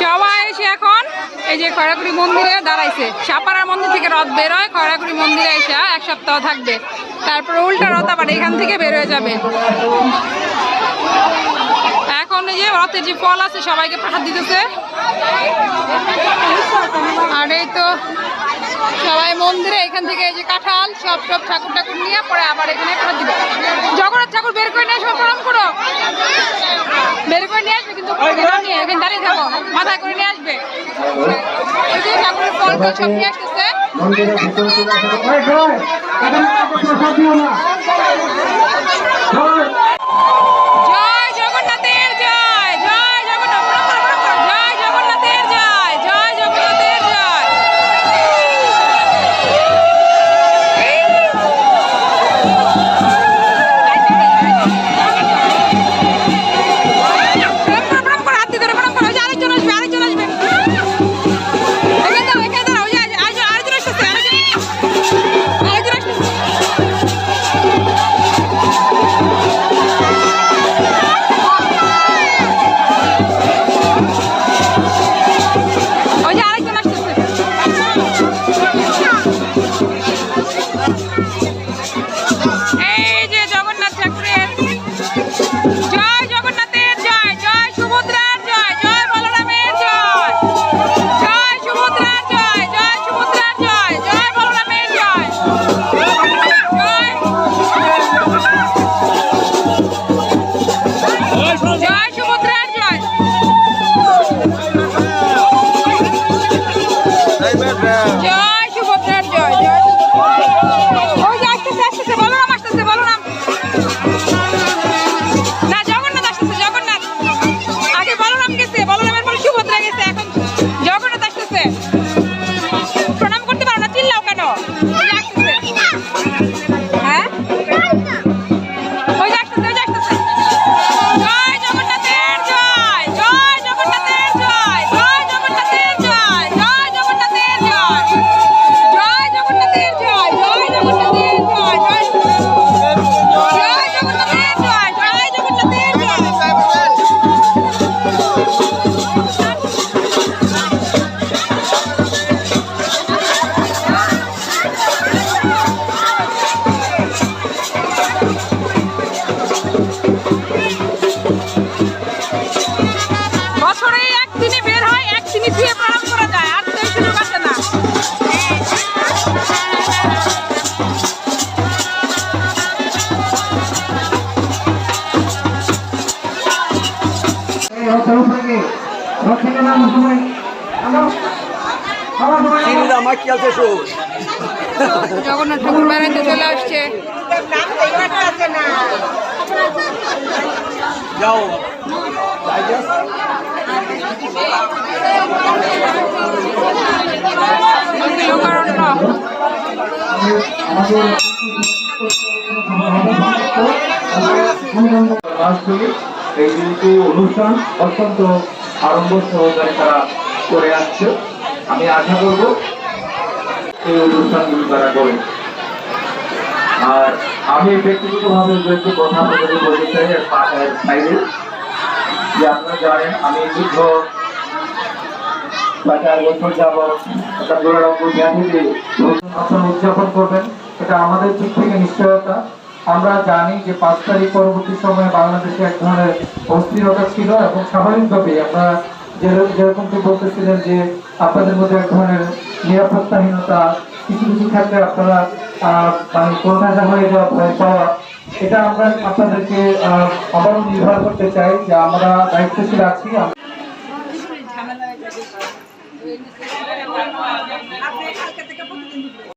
সবাই এসে এখন এই যে খড়াগুড়ি মন্দিরে দাঁড়াইছে। সাপাড়া মন্দির থেকে রথ বেরোয় খড়াগুড়ি মন্দিরে এসে এক সপ্তাহ থাকবে। তারপরে উল্টা রথ আবার এখান থেকে বেরোয় যাবে। এখন এই যে রথের যে ফল আছে, সবাইকে পাঠা দিতেছে। আর এই তো সবাই মন্দিরে এখান থেকে এই যে কাঁঠাল, সব সব ঠাকুর ঠাকুর নিয়ে পরে আবার এখানে পাহাড় দিবে। থাকো মাথায় করে নিয়ে আসবে ওই যে ঠাকুরের ফল টল সব নিয়ে আসতেছে মন্দিরের না বছরে একদিনে বের হয় ধুয়ে প্রণাম করা যায় আর তো সুযোগ না। জগন্নাথ ঠাকুর বেড়াইতে চলে আসছে। যাও এই দুটি অনুষ্ঠান অত্যন্ত আড়ম্ব সহকারে তারা করে আসছে। আমি আশা করব এই অনুষ্ঠানগুলি তারা করে। আর আমি ব্যক্তিগতভাবে একটি কথা বলতে চাই যে আপনারা জানেন, আমি দীর্ঘ আমরা জানি যে পাঁচ তারিখ পরবর্তী সময়ে বাংলাদেশে এক ধরনের অস্থিরতা ছিল এবং আমরা বলতেছিলেন যে আপনাদের মধ্যে এক ধরনের নিরাপত্তাহীনতা কিছু কিছু ক্ষেত্রে আপনারা মানে কোথায় হয়ে যাওয়া ভয় পাওয়া, এটা আমরা আপনাদেরকে আবারও নির্ভর করতে চাই যে আমরা দায়িত্বশীল আছি